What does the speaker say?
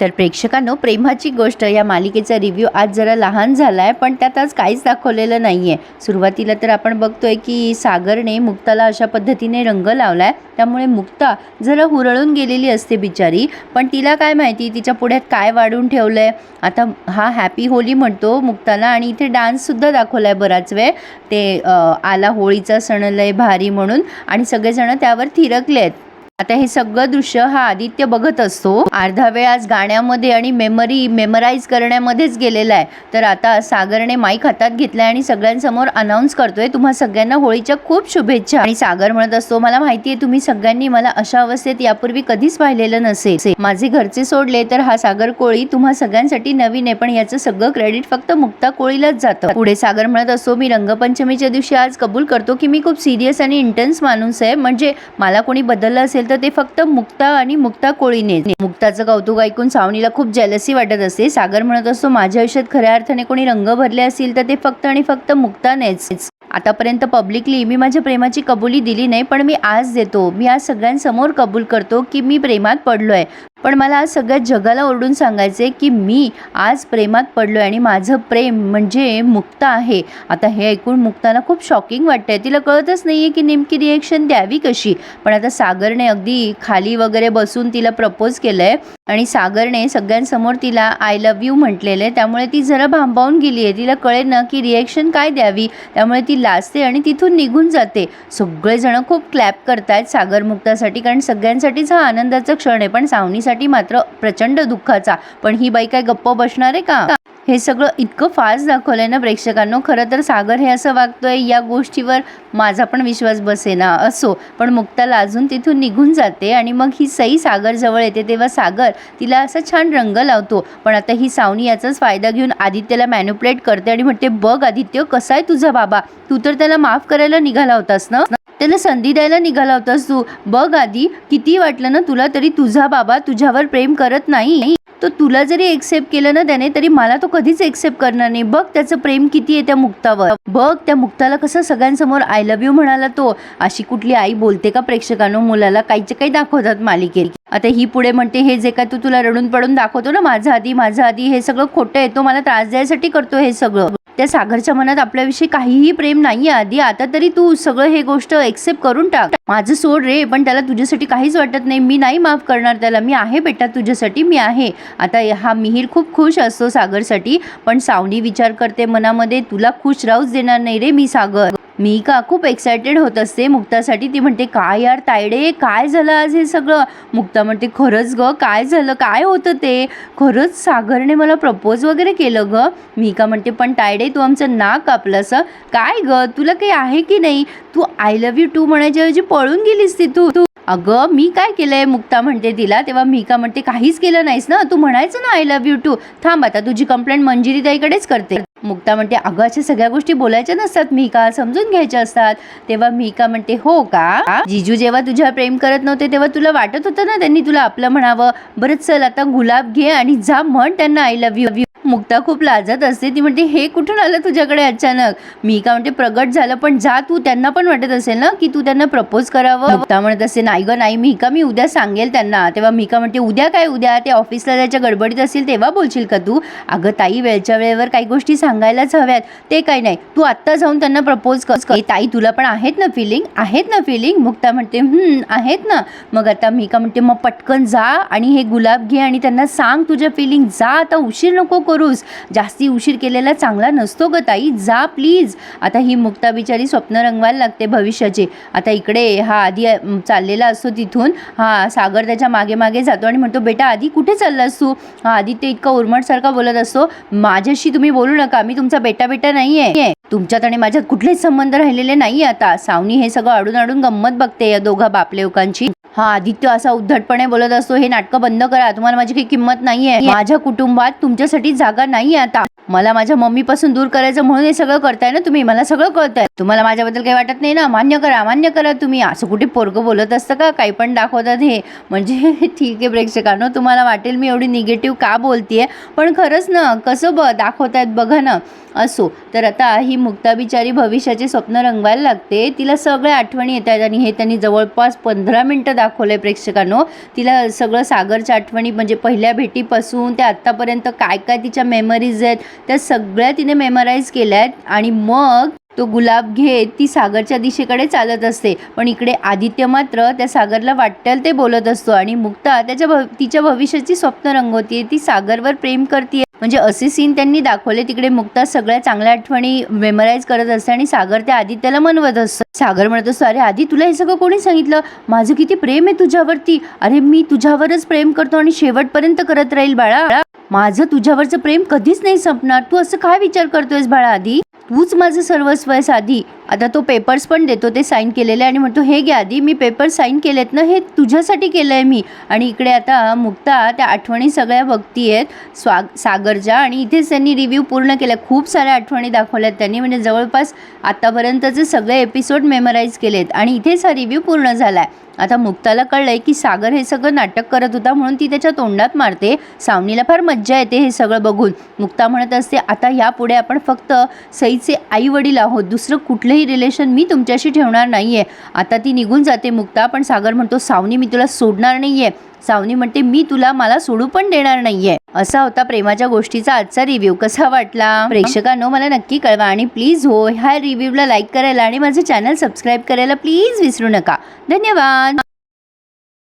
तर प्रेक्षकांनो प्रेमाची गोष्ट या मालिकेचा रिव्ह्यू आज जरा लहान झाला आहे पण त्यात आज काहीच दाखवलेलं नाही आहे सुरुवातीला तर आपण बघतोय की सागरने मुक्ताला अशा पद्धतीने रंग लावला आहे त्यामुळे मुक्ता जरा हुरळून गेलेली असते बिचारी. पण तिला काय माहिती तिच्या पुढ्यात काय वाढून ठेवलं आहे आता हा हॅपी होली म्हणतो मुक्ताला आणि इथे डान्ससुद्धा दाखवला आहे बराच वेळ. ते आला होळीचा सण लय भारी म्हणून आणि सगळेजण त्यावर थिरकले आहेत आता हे सगळं दृश्य हा आदित्य बघत असतो. अर्धा वेळ आज गाण्यामध्ये आणि मेमरी मेमराईज करण्यामध्येच गेलेला आहे. तर आता सागरने माईक हातात घेतलाय आणि सगळ्यांसमोर अनाऊन्स करतोय. तुम्हा सगळ्यांना होळीच्या खूप शुभेच्छा. आणि सागर म्हणत असतो मला माहितीये तुम्ही सगळ्यांनी मला अशा अवस्थेत यापूर्वी कधीच पाहिलेलं नसेल. माझे घरचे सोडले तर हा सागर कोळी तुम्हा सगळ्यांसाठी नवीन आहे. पण याचं सगळं क्रेडिट फक्त मुक्ता कोळीलाच जातं. पुढे सागर म्हणत असतो मी रंगपंचमीच्या दिवशी आज कबूल करतो की मी खूप सिरियस आणि इंटेन्स माणूस आहे. म्हणजे मला कोणी बदललं असेल तर ते फक्त मुक्ता आणि मुक्ता कोळीने. मुक्ताचं कौतुक ऐकून सावनीला खूप जलसी वाटत असते. सागर म्हणत असतो माझ्या आयुष्यात खऱ्या अर्थाने कोणी रंग भरले असतील तर ते फक्त आणि फक्त मुक्तानेच. आतापर्यंत पब्लिकली मी माझ्या प्रेमाची कबुली दिली नाही पण मी आज देतो. मी आज सगळ्यांसमोर कबूल करतो की मी प्रेमात पडलोय. पण मला आज सगळ्या जगाला ओरडून सांगायचे की मी आज प्रेमात पडलो आहे आणि माझं प्रेम म्हणजे मुक्ता आहे. आता हे ऐकून मुक्ताला खूप शॉकिंग वाटतंय. तिला कळतच नाही आहे की नेमकी रिॲक्शन द्यावी कशी. पण आता सागरने अगदी खाली वगैरे बसून तिला प्रपोज केलं आहे आणि सागरने सगळ्यांसमोर तिला आय लव्ह यू म्हटलेलं आहे त्यामुळे ती जरा भांबावून गेली आहे तिला कळेल ना की रिॲक्शन काय द्यावी. त्यामुळे ती लाजते आणि तिथून निघून जाते. सगळेजण खूप क्लॅप करतायत सागर मुक्तासाठी कारण सगळ्यांसाठीच हा आनंदाचा क्षण आहे. पण सावनीसाठी मात्र प्रचंड दुःखाचा. पण ही बाई काय गप्प बसणार आहे का? हे सगळं इतकं फास्ट दाखवलंय ना प्रेक्षकांनो. खरं तर सागर हे असं वागतोय या गोष्टीवर माझा पण विश्वास बसेना असो. पण मुक्ताला अजून तिथून निघून जाते आणि मग ही सई सागर जवळ येते. तेव्हा सागर तिला असं छान रंग लावतो. पण आता ही सावनी याचाच फायदा घेऊन आदित्यला मॅन्युप्लेट करते आणि म्हणते बघ आदित्य कसा आहे तुझा बाबा? तू तर त्याला माफ करायला निघाला होतास ना? त्याला संधी द्यायला निघाला होतास तू. बघ आधी किती वाटलं ना तुला तरी तुझा बाबा तुझ्यावर प्रेम करत नाही. तो तुला जरी एक्सेप्ट केलं ना त्याने तरी मला तो कधीच एक्सेप्ट करणार नाही. बघ त्याचं प्रेम किती आहे त्या मुक्तावर. बघ त्या मुक्ताला कसं सगळ्यांसमोर आय लव्ह यू म्हणाला तो. अशी कुठली आई बोलते का प्रेक्षकांनो? मुलाला काहीचे काही दाखवतात मालिकेत. आता ही पुढे म्हणते हे जे काय तू तुला रडून पडून दाखवतो ना माझा आधी माझा आधी हे सगळं खोटं आहे तो मला त्रास द्यायसाठी करतो हे सगळं. त्या सागरच्या मनात आपल्याविषयी काहीही प्रेम नाहीये आधी आता तरी तू सगळं हे गोष्ट एक्सेप्ट करून टाक. माझं सोड रे पण त्याला तुझ्यासाठी काहीच वाटत नाही. मी नाही माफ करणार त्याला. मी आहे बेटा तुझ्यासाठी मी आहे. आता हा मिहीर खूप खुश असतो सागरसाठी पण सावनी विचार करते मनामध्ये तुला खुश राहूच देणार नाही रे मी सागर. मी का खूप एक्सायटेड होत असते. मुक्तासाठी ती म्हणते काय यार तायडे काय झालं आज हे सगळं? मुक्ता म्हणते खरंच ग काय झालं? काय होतं ते? खरंच सागरने मला प्रपोज वगैरे केलं ग? मी का म्हणते पण तायडे तू आमचं नाक कापलंस काय ग? तुला काही आहे की नाही? तू आय लव्ह यू टू म्हणायच्या ऐवजी पळून गेलीस ती तू. अगं मी काय केलंय? मुक्ता म्हणते तिला तेव्हा मी का म्हणते काहीच केलं नाहीस ना? तू म्हणायचं ना आय लव्ह यू टू थांब आता तुझी कंप्लेंट मंजिरी ताईकडेच करते. मुक्ता म्हणते अगं अशा सगळ्या गोष्टी बोलायच्या नसतात. मी का समजून घ्यायच्या असतात. तेव्हा मी का म्हणते हो का? जिजू जेव्हा तुझ्या प्रेम करत नव्हते तेव्हा तुला वाटत होतं ना त्यांनी तुला आपलं म्हणावं? बरं चल आता गुलाब घे आणि जा म्हण त्यांना. आय लव्ह यू मुक्ता खूप लाजत असते. ती म्हणते हे कुठून आलं तुझ्याकडे अचानक? मी का म्हणते प्रगट झालं पण जा तू त्यांना पण वाटत असेल ना की तू त्यांना प्रपोज करावं? मुक्ता म्हणत असते नाही ग नाही मी का मी उद्या सांगेल त्यांना. तेव्हा मी का म्हणते उद्या काय उद्या? ते ऑफिसला जायच्या गडबडीत असेल तेव्हा बोलशील का तू? अगं ताई वेळच्या वेळेवर काही गोष्टी सांगायलाच हव्यात. ते काही नाही. तू आत्ता जाऊन त्यांना प्रपोज कर. ताई तुला पण आहेत ना फिलिंग आहेत ना फिलिंग मुक्ता म्हणते आहेत ना. मग आता मी का म्हणते मग पटकन जा आणि हे गुलाब घे आणि त्यांना सांग तुझ्या फिलिंग जा आता उशीर नको करूस जास्ती उशीर केलेला चांगला नसतो ग ताई. जा प्लीज. आता ही मुक्ता बिचारी स्वप्न रंगवायला लागते भविष्याचे. आता इकडे हा आधी चाललेला असतो तिथून. हा सागर त्याच्यामागे मागे जातो आणि म्हणतो बेटा आधी कुठे चाललास तू हा आदित्य इतका उर्मटसारखा बोलत असतो. माझ्याशी तुम्ही बोलू नका. मी तुमचा बेटा बेटा नाहीये. तुमच्यात आणि माझ्यात कुठलेच संबंध राहिलेले नाहीये आता. सावनी हे सगळं अडून अडून गंमत बघते या दोघा बापलेवकांची. हा आदित्य असा उद्धटपणे बोलत असतो हे नाटकं बंद करा तुम्हाला माझी काही किंमत नाहीये. माझ्या कुटुंबात तुमच्यासाठी जागा नाहीये आता. मला माझ्या मम्मीपासून दूर करायचं म्हणून हे सगळं करताय ना तुम्ही? मला सगळं कळतंय. तुम्हाला माझ्याबद्दल काही वाटत नाही ना? मान्य करा मान्य करा तुम्ही. असं कुठे पोरगं बोलत असतं का? काही पण दाखवतात हे. म्हणजे ठीक आहे प्रेक्षकांनो तुम्हाला वाटेल मी एवढी निगेटिव्ह का बोलतीये? पण खरंच ना कसं ब दाखवतायत बघा ना. असो. तर आता ही मुक्ता बिचारी भविष्याचे स्वप्न रंगवायला लागते. तिला सगळ्या आठवणी येत आहेत आणि हे त्यांनी जवळपास पंधरा मिनटं दाखवलं आहे प्रेक्षकांनो. तिला सगळं सागरच्या आठवणी म्हणजे पहिल्या भेटीपासून ते आत्तापर्यंत काय काय तिच्या मेमरीज आहेत त्या सगळ्या तिने मेमराईज केल्या आहेत आणि मग तो गुलाब घेत ती सागरच्या दिशेकडे चालत असते. पण इकडे आदित्य मात्र त्या सागरला वाटेल ते बोलत असतो आणि मुक्ता त्याच्या भव तिच्या भविष्याची स्वप्न रंगवतीये. ती सागरवर प्रेम करते म्हणजे असे सीन त्यांनी दाखवले. तिकडे मुक्ता सगळ्या चांगल्या आठवणी मेमराईज करत असते आणि सागर त्या आदित्याला मनवत असतं. सागर म्हणत असतो अरे आधी तुला हे सगळं कोणी सांगितलं? माझं किती प्रेम आहे तुझ्यावरती. अरे मी तुझ्यावरच प्रेम करतो आणि शेवटपर्यंत करत राहील बाळा. माझं तुझ्यावरचं प्रेम कधीच नाही संपणार. तू असं काय विचार करतोयस बाळा आधी? तूच माझं सर्वस्व आहेस आधी आता तो पेपर्स पण देतो ते साईन केलेले आणि म्हणतो हे घ्या आधी मी पेपर साईन केलेत ना हे तुझ्यासाठी केलं आहे मी. आणि इकडे आता मुक्ता त्या आठवणी सगळ्या बघती आहेत स्वाग सागरच्या आणि इथेच त्यांनी रिव्ह्यू पूर्ण केला. खूप साऱ्या आठवणी दाखवल्यात त्यांनी. म्हणजे जवळपास आत्तापर्यंतचे सगळे एपिसोड मेमराईज केलेत. आणि इथेच हा रिव्ह्यू पूर्ण झाला आहे आता मुक्ताला कळलं आहे की सागर हे सगळं नाटक करत होता म्हणून ती त्याच्या तोंडात मारते. सावनीला फार मज्जा येते हे सगळं बघून. मुक्ता म्हणत असते आता यापुढे आपण फक्त सईचे आई वडील आहोत. दुसरं कुठलंही रिलेशन मी तुमच्याशी ठेवणार नाही आहे आता ती निघून जाते मुक्ता. पण सागर म्हणतो सावनी मी तुला सोडणार नाही आहे सावनी म्हणते मी तुला मला सोडू पण देणार नाहीये. असा होता प्रेमाच्या गोष्टीचा आजचा रिव्ह्यू कसा वाटला? प्रेक्षकांनो मला नक्की कळवा. आणि प्लीज हो ह्या रिव्ह्यूला लाईक करायला आणि माझं चॅनल सबस्क्राईब करायला प्लीज विसरू नका. धन्यवाद!